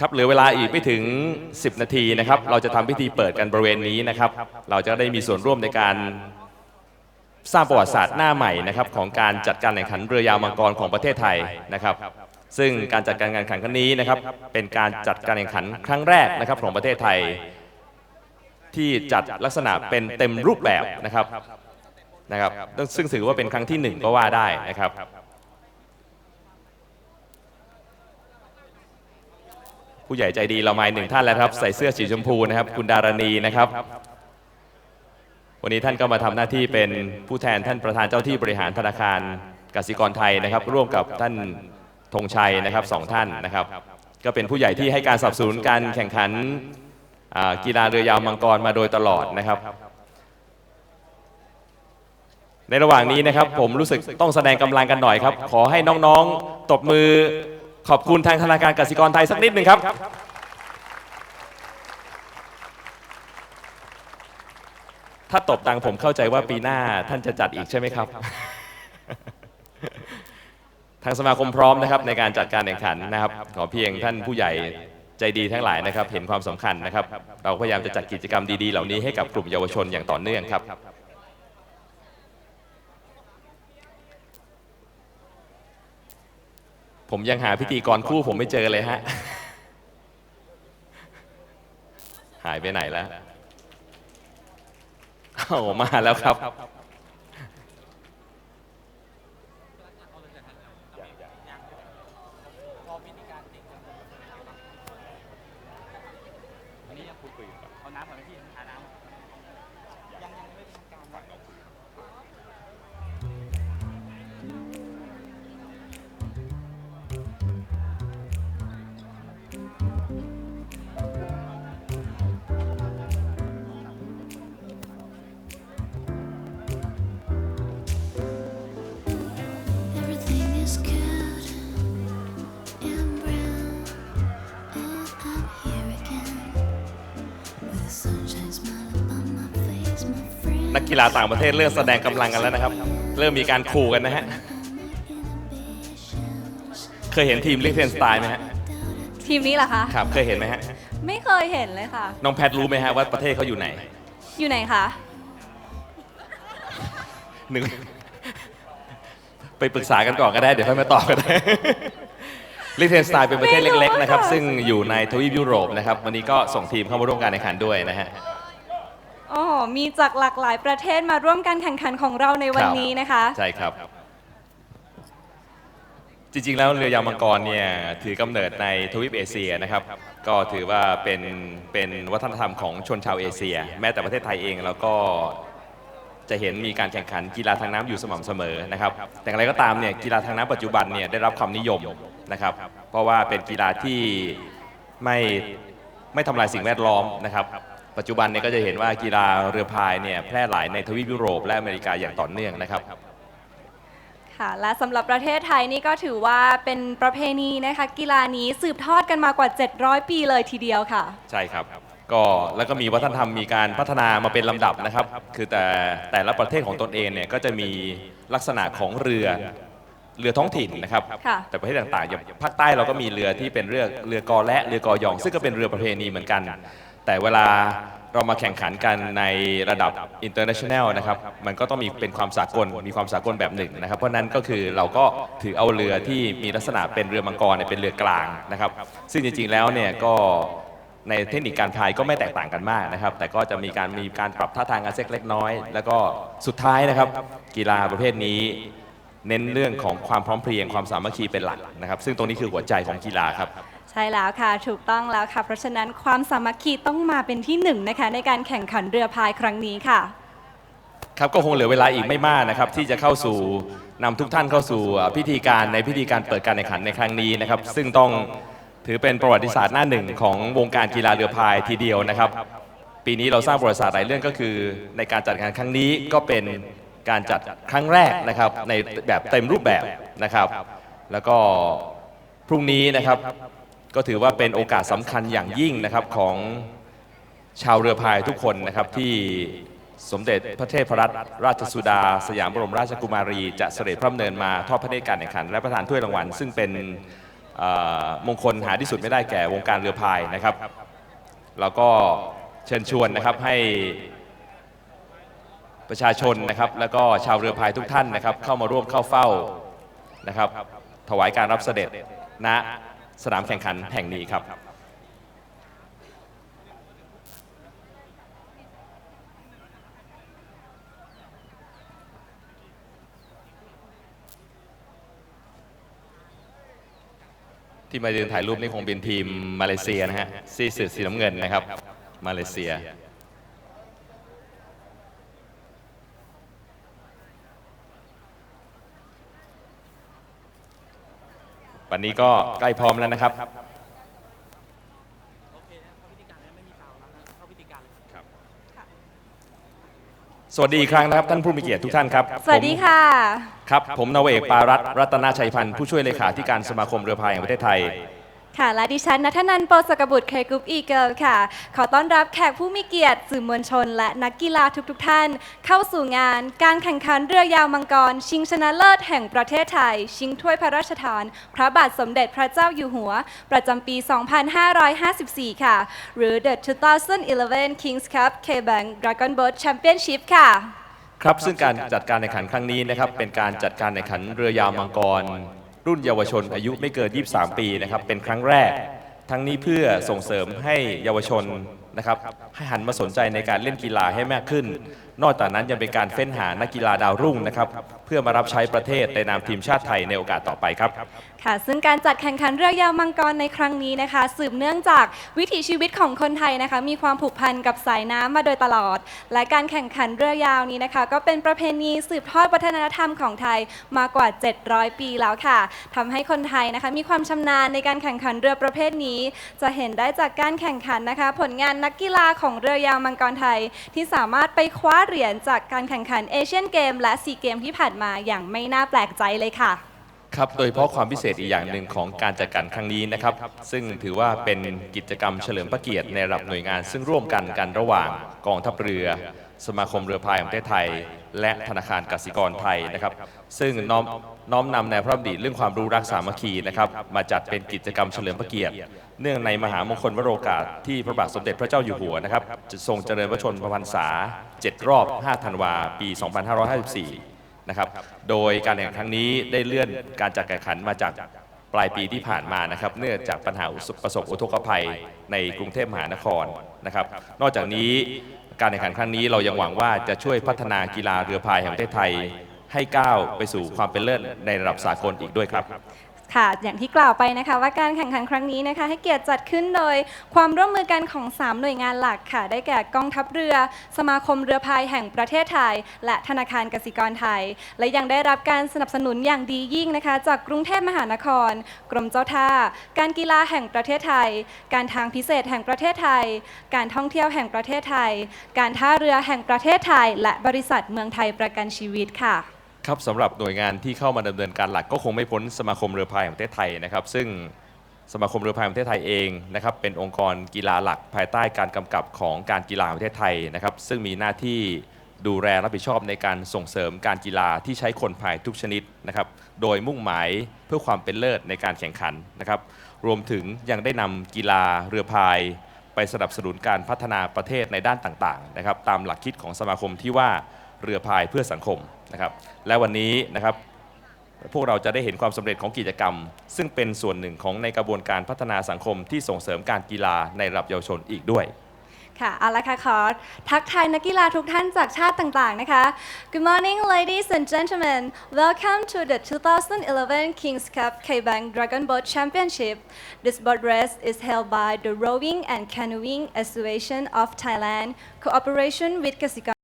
ครับเหลือเวลาอีกไม่ถึง 10 นาทีนะครับ เราจะทำพิธีเปิดกันบริเวณนี้นะครับ เราจะได้มีส่วนร่วมในการสร้างประวัติศาสตร์หน้าใหม่นะครับของการจัดการแข่งขันเรือยาวมังกรของประเทศไทยนะครับ ซึ่งการจัดการแข่งขันครั้งนี้นะครับ เป็นการจัดการแข่งขันครั้งแรกนะครับของประเทศไทย ที่จัดลักษณะเป็นเต็มรูปแบบนะครับนะครับ ซึ่งถือว่าเป็นครั้งที่หนึ่งก็ว่าได้นะครับ ผู้ใหญ่ใจดีเรามาหนึ่งท่านแล้วครับ ใส่เสื้อสีชมพูนะครับ คุณดารณีนะครับ วันนี้ท่านก็มาทำหน้าที่เป็นผู้แทนท่านประธานเจ้าที่บริหารธนาคารกสิกรไทยนะครับ ร่วมกับท่านธงชัยนะครับสองท่านนะครับ ก็เป็นผู้ใหญ่ที่ให้การสนับสนุนการแข่งขันกีฬาเรือยาวมังกรมาโดยตลอดนะครับ ในระหว่างนี้นะครับผมรู้สึกต้องแสดงกำลังกันหน่อยครับ ขอให้น้องๆตบมือ ขอบคุณทางธนาคารกสิกรไทยสักนิดหนึ่งครับ ถ้าตบตังผมเข้าใจว่าปีหน้าท่านจะจัดอีกใช่ไหมครับ ทางสมาคมพร้อมนะครับในการจัดการแข่งขันนะครับ ขอเพียงท่านผู้ใหญ่ใจดีทั้งหลายนะครับ เห็นความสำคัญนะครับ เราพยายามจะจัดกิจกรรมดีๆ เหล่านี้ให้กับกลุ่มเยาวชนอย่างต่อเนื่องครับ ผมยังหาพิธีกรคู่ผมไม่เจอเลยฮะ หายไปไหนแล้วโอ้มาแล้วครับ เอาน้ำก่อนไหมพี่หาน้ำยังยังไม่เป็นทางการ นักกีฬาต่างประเทศเริ่มแสดงกำลังกันแล้วนะครับ เริ่มมีการขู่กันนะฮะ เคยเห็นทีมลิเทนสไตล์ไหมฮะ ทีมนี้เหรอคะ ครับเคยเห็นไหมฮะ ไม่เคยเห็นเลยค่ะ น้องแพทรู้ไหมฮะว่าประเทศเขาอยู่ไหน อยู่ไหนคะ หนึ่ง ไปปรึกษากันก่อนก็ได้ เดี๋ยวค่อยมาตอบกันได้ ลิเทนสไตล์เป็นประเทศเล็กๆนะครับซึ่งอยู่ในทวีปยุโรปนะครับวันนี้ก็ส่งทีมเข้ามาร่วมการแข่งขันด้วยนะฮะ อ๋อมีจากหลากหลายประเทศมาร่วมการแข่งขันของเราในวันครับนี้นะคะ ใช่ครับ จริงๆ แล้วเรือยาวมังกรเนี่ยถือกำเนิดในทวีปเอเชียนะครับ ก็ถือว่าเป็นเป็นวัฒนธรรมของชนชาวเอเชีย แม้แต่ประเทศไทยเองเราก็จะเห็นมีการแข่งขันกีฬาทางน้ำอยู่สม่ำเสมอนะครับ แต่อย่างไรก็ตามเนี่ยกีฬาทางน้ำปัจจุบันเนี่ยได้รับความนิยม นะครับ เพราะว่าเป็นกีฬาที่ไม่ไม่ทำลายสิ่งแวดล้อมนะครับปัจจุบันเนี่ยก็จะเห็นว่ากีฬาเรือพายเนี่ยแพร่หลายในทวีปยุโรปและอเมริกาอย่างต่อเนื่องนะครับค่ะและสำหรับประเทศไทยนี่ก็ถือว่าเป็นประเพณีนะคะกีฬานี้สืบทอดกันมากว่า 700 ปีเลยทีเดียวค่ะ ใช่ครับ ก็แล้วก็มีวัฒนธรรมมีการพัฒนามาเป็นลำดับนะครับ คือแต่แต่ละประเทศของตนเองเนี่ยก็จะมีลักษณะของเรือ เรือท้องถิ่นนะครับ ค่ะแต่ประเทศต่างๆอย่างภาคใต้เราก็มีเรือที่เป็นเรือเรือกอและเรือกอยอง ซึ่งก็เป็นเรือประเพณีเหมือนกัน แต่เวลาเรามาแข่งขันกันในระดับ international นะครับ มันก็ต้องมีเป็นความสากล มีความสากลแบบหนึ่งนะครับ เพราะนั้นก็คือเราก็ถือเอาเรือที่มีลักษณะเป็นเรือมังกรเนี่ยเป็นเรือกลางนะครับ ซึ่งจริงๆแล้วเนี่ยก็ในเทคนิคการพายก็ไม่แตกต่างกันมากนะครับ แต่ก็จะมีการมีการปรับท่าทางอาเซ็กเล็กน้อย แล้วก็สุดท้ายนะครับ กีฬาประเภทนี้ เน้นเรื่องของความพร้อมเพรียงความสามัคคีเป็นหลักนะครับ ซึ่งตรงนี้คือหัวใจของกีฬาครับ ใช่แล้วค่ะ ถูกต้องแล้วค่ะ เพราะฉะนั้นความสามัคคีต้องมาเป็นที่หนึ่งนะคะในการแข่งขันเรือพายครั้งนี้ค่ะ ครับก็คงเหลือเวลาอีกไม่มากนะครับ ที่จะเข้าสู่นำทุกท่านเข้าสู่อ่าพิธีการในพิธีการเปิดการแข่งขันในครั้งนี้นะครับ ซึ่งต้องถือเป็นประวัติศาสตร์หน้าหนึ่งของวงการกีฬาเรือพายทีเดียวนะครับ ปีนี้เราสร้างประวัติศาสตร์หลายเรื่องก็คือ ในการจัดการครั้งนี้ก็เป็น การจัดครั้งแรกนะครับในแบบเต็มรูปแบบนะครับ แล้วก็พรุ่งนี้นะครับก็ถือว่าเป็นโอกาสสำคัญอย่างยิ่งนะครับของชาวเรือพายทุกคนนะครับที่สมเด็จพระเทพรัตนราชสุดา สยามบรมราชกุมารีจะเสด็จพระดำเนินมาทอดพระเนตรการแข่งขัน และประทานถ้วยรางวัล ซึ่งเป็นมงคลหาที่สุดไม่ได้แก่วงการเรือพายนะครับ แล้วก็เชิญชวนนะครับให้ ประชาชนนะครับ แล้วก็ชาวเรือพายทุกท่านนะครับ เข้ามาร่วมเข้าเฝ้านะครับ ถวายการรับเสด็จณสนามแข่งขันแห่งนี้ครับที่มาเดินถ่ายรูปนี่คงเป็นทีมมาเลเซียนะฮะสีสือสีน้ำเงินนะครับ มาเลเซีย วันนี้ก็ใกล้พร้อมแล้วนะครับโอเคนะเข้าพิธีการแล้วไม่มีฟาวล์แล้วนะเข้าพิธีการเลยสวัสดีอีกครั้งนะครับท่านผู้มีเกียรติทุกท่านครับสวัสดีค่ะ ผมครับ ผมนาวาเอกปารัตน์รัตนาชัยพันธ์ผู้ช่วยเลขาธิการสมาคมเรือพายแห่งประเทศไทย ค่ะ และดิฉันนัทนันท์โปสกบุตรเคกรุ๊ปอีเกิลค่ะ ขอต้อนรับแขกผู้มีเกียรติสื่อมวลชน และนักกีฬาทุกๆทท่าน เข้าสู่งาน การแข่งขันเรือยาวมังกร ชิงชนะเลิศแห่งประเทศไทย ชิงถ้วยพระราชทาน พระบาทสมเด็จพระเจ้าอยู่หัว ประจำปี 2554 ค่ะ หรือ The 2011 Kings Cup K-Bank Dragon Boat Championship ค่ะ ครับซึ่งการจัดการแข่งขันครั้งนี้นะครับเป็นการจัดการแข่งขันเรือยาวมังกร รุ่นเยาวชนอายุไม่เกิน 23 ปีนะครับเป็นครั้งแรก ทั้งนี้เพื่อส่งเสริมให้เยาวชนนะครับให้หันมาสนใจในการเล่นกีฬาให้มากขึ้นนอกจากนั้นยังเป็นการเฟ้นหานักกีฬาดาวรุ่งนะครับเพื่อมารับใช้ประเทศในนามทีมชาติไทยในโอกาสต่อไปครับ ค่ะ ซึ่งการจัดแข่งขันเรือยาวมังกรในครั้งนี้นะคะ สืบเนื่องจากวิถีชีวิตของคนไทยนะคะ มีความผูกพันกับสายน้ำมาโดยตลอด และการแข่งขันเรือยาวนี้นะคะ ก็เป็นประเพณีสืบทอดวัฒนธรรมของไทยมากว่า 700 ปีแล้วค่ะทำให้คนไทยนะคะ มีความชำนาญในการแข่งขันเรือประเภทนี้ จะเห็นได้จากการแข่งขันนะคะ ผลงานนักกีฬาของเรือยาวมังกรไทย ที่สามารถไปคว้าเหรียญจากการแข่งขันเอเชียนเกมและซีเกมที่ผ่านมาอย่างไม่น่าแปลกใจเลยค่ะ ครับ โดยเฉพาะความพิเศษอีกอย่างหนึ่งของการจัดการครั้งนี้นะครับ ซึ่งถือว่าเป็นกิจกรรมเฉลิมพระเกียรติในระดับหน่วยงาน ซึ่งร่วมกันกันระหว่างกองทัพเรือ สมาคมเรือพายแห่งประเทศไทย และธนาคารกสิกรไทยนะครับ ซึ่งน้อมน้อมนำแนวพระดำริเรื่องความรู้รักสามัคคีนะครับ มาจัดเป็นกิจกรรมเฉลิมพระเกียรติ เนื่องในมหามงคลวโรกาสที่พระบาทสมเด็จพระเจ้าอยู่หัวนะครับจะทรงเจริญพระชนมพรรษา 7 รอบ 5 ธันวา ปี 2554 นะครับ โดยการแข่งขันครั้งนี้ได้เลื่อนการจัดแข่งขันมาจากปลายปีที่ผ่านมานะครับ เนื่องจากปัญหาประสบอุทกภัยในกรุงเทพมหานครนะครับ นอกจากนี้การแข่งขันครั้งนี้เรายังหวังว่าจะช่วยพัฒนากีฬาเรือพายแห่งประเทศไทยให้ก้าวไปสู่ความเป็นเลิศในระดับสากลอีกด้วยครับ ค่ะ อย่างที่กล่าวไปนะคะว่าการแข่งขันครั้งนี้นะคะ ให้เกียรติจัดขึ้นโดยความร่วมมือกันของ 3 หน่วยงานหลักค่ะ ได้แก่กองทัพเรือ สมาคมเรือพายแห่งประเทศไทย และธนาคารกสิกรไทย และยังได้รับการสนับสนุนอย่างดียิ่งนะคะ จากกรุงเทพมหานคร กรมเจ้าท่า การกีฬาแห่งประเทศไทย การทางพิเศษแห่งประเทศไทย การท่องเที่ยวแห่งประเทศไทย การท่าเรือแห่งประเทศไทย และบริษัทเมืองไทยประกันชีวิตค่ะ ครับสำหรับหน่วยงานที่เข้ามาดำเนินการหลักก็คงไม่พ้นสมาคมเรือพายแห่งประเทศไทยนะครับ ซึ่งสมาคมเรือพายแห่งประเทศไทยเองนะครับเป็นองค์กรกีฬาหลักภายใต้การกำกับของการกีฬาแห่งประเทศไทยนะครับซึ่งมีหน้าที่ดูแลรับผิดชอบในการส่งเสริมการกีฬาที่ใช้คนพายทุกชนิดนะครับโดยมุ่งหมายเพื่อความเป็นเลิศในการแข่งขันนะครับรวมถึงยังได้นำกีฬาเรือพาย ไปสนับสนุนการพัฒนาประเทศในด้านต่างๆนะครับตามหลักคิดของสมาคมที่ว่าเรือพายเพื่อสังคม นะครับและวันนี้นะครับพวกเราจะได้เห็นความสำเร็จของกิจกรรม ซึ่งเป็นส่วนหนึ่งของในกระบวนการพัฒนาสังคมที่ส่งเสริมการกีฬาในระดับเยาวชนอีกด้วยค่ะเอาละค่ะขอทักทายนักกีฬาทุกท่านจากชาติต่างๆนะคะ Good morning ladies and gentlemen welcome to the 2011 Kings Cup K-Bank Dragon Boat Championship This boat race is held by the Rowing and Canoeing Association of Thailand cooperation with Kasikor